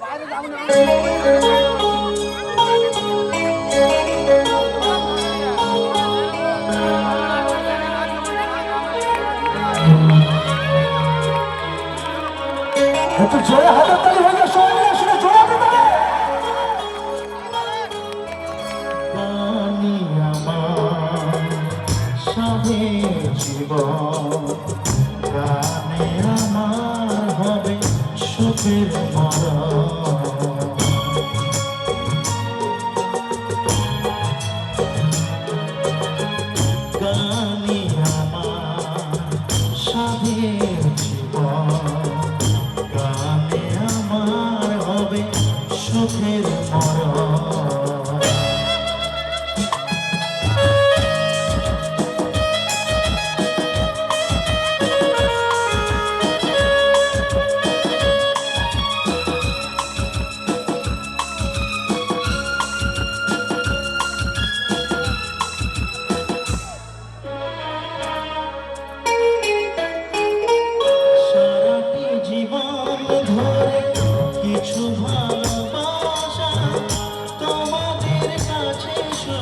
একটু জোরে হাতের তালি হয়ে গেছে সবাই মিলে শুনে জোরে হাতের তালি। পানি আমার সবে জীবন গানে আমার হবে সুখের মন। Yeah.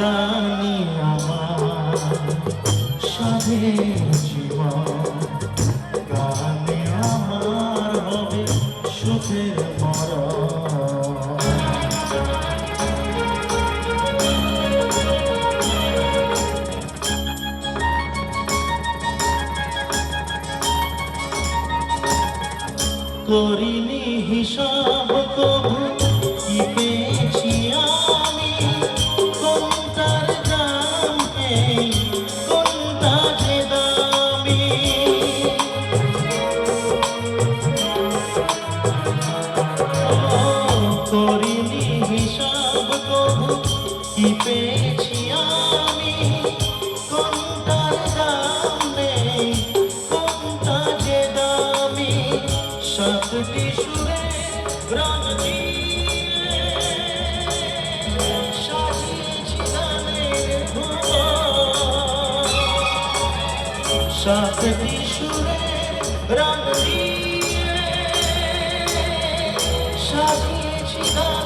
জানি আমার সাধে জীবন। গানে আমার করিনি হিসাব তবু করিনি হিসাব কবু কি পেয়েছি? সতকিশোরে রং দিয়ে সাজিয়েছি গান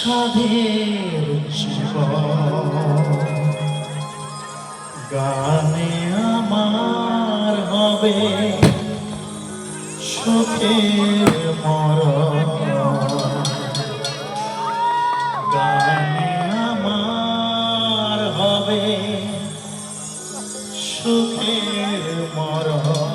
সাধের গানে আমার হবে সুখের মর গানে আমার হবে সুখের মরণ।